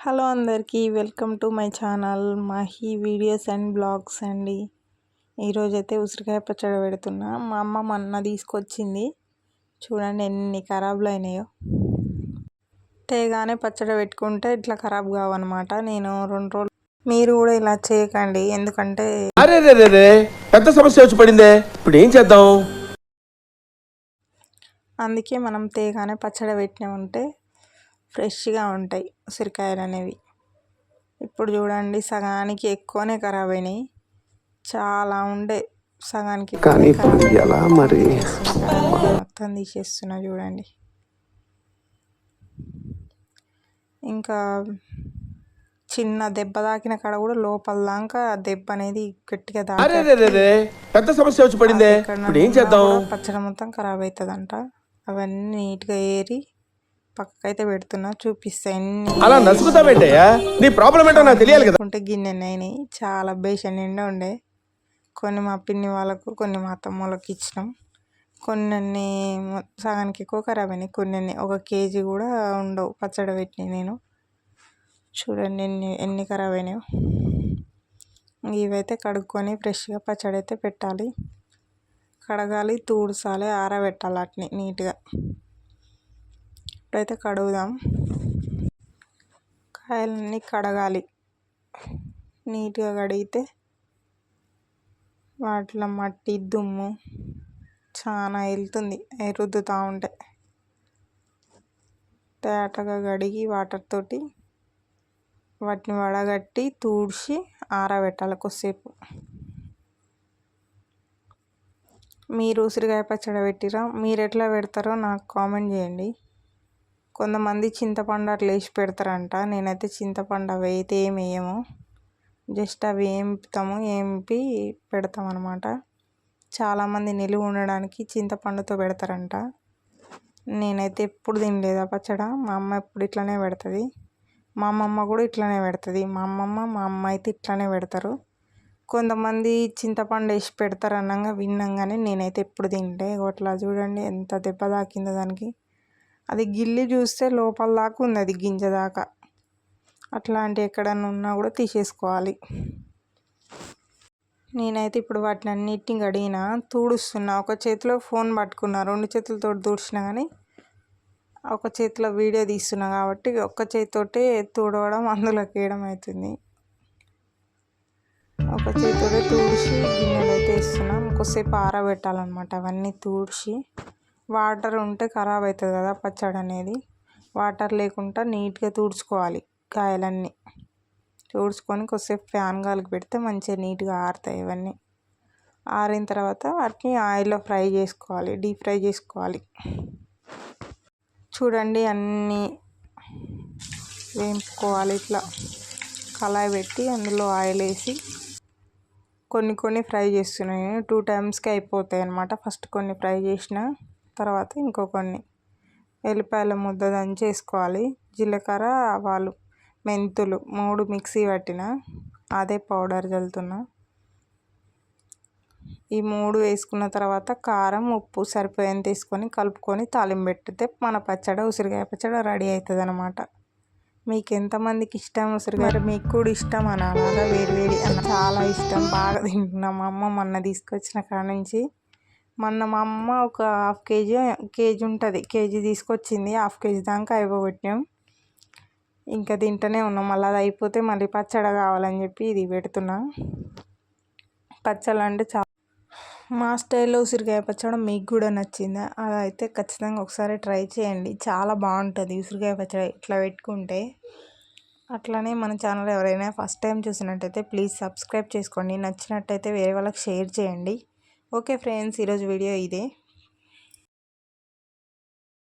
Hello అందరికీ welcome to my channel Mahi videos and blogs అండి. ఈరోజైతే ఉసిరికాయ పచ్చడి పెడుతున్నా. మా అమ్మ మొన్న తీసుకొచ్చింది. చూడండి ఎన్ని ఖరాబులు అయినాయో. తేగానే పచ్చడి పెట్టుకుంటే ఇట్లా ఖరాబ్ కావన్నమాట. నేను రెండు రోజులు మీరు కూడా ఇలా చేయకండి. ఎందుకంటే అరే పెద్ద సమస్య వచ్చి పడిందే. ఇప్పుడు ఏం చేద్దాం? అందుకే మనం తేగానే పచ్చడి పెట్టినామంటే ఫ్రెష్గా ఉంటాయి ఉసిరికాయలు అనేవి ఇప్పుడు చూడండి సగానికి ఎక్కువనే ఖరాబ్ అయినాయి చాలా ఉండే సగానికి కానీ ఎలా మరి. మొత్తం తీసేస్తున్నా చూడండి. ఇంకా చిన్న దెబ్బ తాకిన కాడ కూడా లోపల దాకా దెబ్బ అనేది గట్టిగా పెద్ద సమస్య వచ్చి పడిందే. ఏం చేద్దాం? పచ్చడి మొత్తం ఖరాబ్ అవుతుందంట అవన్నీ నీట్గా ఏరి పక్కకైతే పెడుతున్నా చూపిస్తా ఎన్ని అలా నసుకుతావేంటయ్యా నీ ప్రాబ్లం ఏంటో నాకు తెలియాలి కదా. ఉంటే గిన్నె అయినాయి చాలా బేషన్ నిండా ఉండే. కొన్ని మా పిన్ని వాళ్ళకు కొన్ని మా అత్తమ్మ వాళ్ళకి ఇచ్చినాం. కొన్ని సగానికి ఎక్కువ ఖరాబ్ అయినాయి కొన్ని ఒక కేజీ కూడా ఉండవు. పచ్చడి పెట్టినాయి నేను. చూడండి ఎన్ని ఎన్ని ఖరాబ్ అయినాయో. ఇవైతే కడుక్కొని ఫ్రెష్గా పచ్చడి అయితే పెట్టాలి. కడగాలి తూడ్చాలి ఆరబెట్టాలి వాటిని నీట్గా. ఇప్పుడైతే కడుగుదాం. కాయలన్నీ కడగాలి. నీట్గా కడిగితే వాటిలో మట్టి దుమ్ము చాలా వెళ్తుంది ఎరుద్దుతూ రుద్దుతూ ఉంటే. తేటగా కడిగి వాటర్ తోటి వాటిని వడగట్టి తూడ్చి ఆరబెట్టాలి కొద్దిసేపు. మీరు ఉసిరికాయ పచ్చడి పెట్టిరా? మీరు ఎట్లా పెడతారో నాకు కామెంట్ చేయండి. కొంతమంది చింతపండు అట్లా వేసి పెడతారంట. నేనైతే చింతపండు అవి అయితే ఏం వేయము. జస్ట్ అవి ఏంపుతాము ఏంపి పెడతాం అనమాట చాలామంది నిలువ ఉండడానికి చింతపండుతో పెడతారంట. నేనైతే ఎప్పుడు తినలేదు ఆ పచ్చడ? మా అమ్మ ఎప్పుడు ఇట్లానే పెడుతుంది. మా అమ్మమ్మ కూడా ఇట్లానే పెడుతుంది. మా అమ్మమ్మ మా అమ్మ అయితే ఇట్లానే పెడతారు. కొంతమంది చింతపండు వేసి పెడతారు అనంగా విన్నాం కానీ నేనైతే ఎప్పుడు తినలే. అట్లా చూడండి ఎంత దెబ్బ తాకిందో దానికి. అది గిల్లి చూస్తే లోపల దాకా ఉంది అది గింజ దాకా. అట్లాంటి ఎక్కడన్నా ఉన్నా కూడా తీసేసుకోవాలి. నేనైతే ఇప్పుడు వాటిని అన్నిటిని కడిగిన తూడుస్తున్నా. ఒక చేతిలో ఫోన్ పట్టుకున్నా. రెండు చేతులతో తుడిచినా కానీ ఒక చేతిలో వీడియో తీస్తున్నా కాబట్టి ఒక్క చేతితోటే తుడవడం అందులోకి వేయడం అవుతుంది. ఒక చేతితోటే తుడిచి గిన్నెలు అయితే ఇస్తున్నాం కొద్దిసేపు ఆరబెట్టాలన్నమాట అవన్నీ తుడిచి. వాటర్ ఉంటే ఖరాబ్ అవుతుంది కదా పచ్చడి అనేది. వాటర్ లేకుండా నీట్గా తుడుచుకోవాలి కాయలన్నీ. తుడుచుకొని కొద్దిసేపు ఫ్యాన్ గాలికి పెడితే మంచిగా నీట్గా ఆరుతాయి ఇవన్నీ. ఆరిన తర్వాత వాటిని ఆయిల్లో ఫ్రై చేసుకోవాలి డీప్ ఫ్రై చేసుకోవాలి. చూడండి అన్నీ వేయించుకోవాలి ఇట్లా. కళాయి పెట్టి అందులో ఆయిల్ వేసి కొన్ని కొన్ని ఫ్రై చేస్తున్నాయి టూ టైమ్స్కి అయిపోతాయి అన్నమాట. ఫస్ట్ కొన్ని ఫ్రై చేసిన తర్వాత ఇంకో కొన్ని ఎల్లిపాయల ముద్ద దంచి వేసుకోవాలి జీలకర్ర ఆవాలు మెంతులు మూడు మిక్సీ పట్టిన అదే పౌడర్ చల్లుతున్నా. ఈ మూడు వేసుకున్న తర్వాత కారం ఉప్పు సరిపోయేంత తీసుకొని కలుపుకొని తాలింపు పెట్టితే మన పచ్చడి ఉసిరికాయ పచ్చడి రెడీ అవుతుంది అనమాట మీకు ఎంతమందికి ఇష్టం ఉసిరికాయ మీకు కూడా ఇష్టం అని వేడి వేడి అన్న. చాలా ఇష్టం. బాగా తింటున్నాం. మా అమ్మ మొన్న తీసుకొచ్చిన కాడ నుంచి మొన్న మా అమ్మ ఒక హాఫ్ కేజీ కేజీ ఉంటుంది. కేజీ తీసుకొచ్చింది. హాఫ్ కేజీ దాకా అయిపోగొట్టినాం ఇంకా తింటూనే ఉన్నాం. మళ్ళీ అది అయిపోతే మళ్ళీ పచ్చడి కావాలని చెప్పి ఇది పెడుతున్నా. పచ్చళ్ళు అంటే చాలా మా స్టైల్లో ఉసిరికాయ పచ్చడి మీకు కూడా నచ్చిందా? అది అయితే ఖచ్చితంగా ఒకసారి ట్రై చేయండి. చాలా బాగుంటుంది ఉసిరికాయ పచ్చడి. ఇట్లా పెట్టుకుంటే అట్లానే మన ఛానల్ ఎవరైనా ఫస్ట్ టైం చూసినట్టయితే ప్లీజ్ సబ్స్క్రైబ్ చేసుకోండి. నచ్చినట్టయితే వేరే వాళ్ళకి షేర్ చేయండి. ఓకే ఫ్రెండ్స్ ఈరోజు వీడియో ఇదే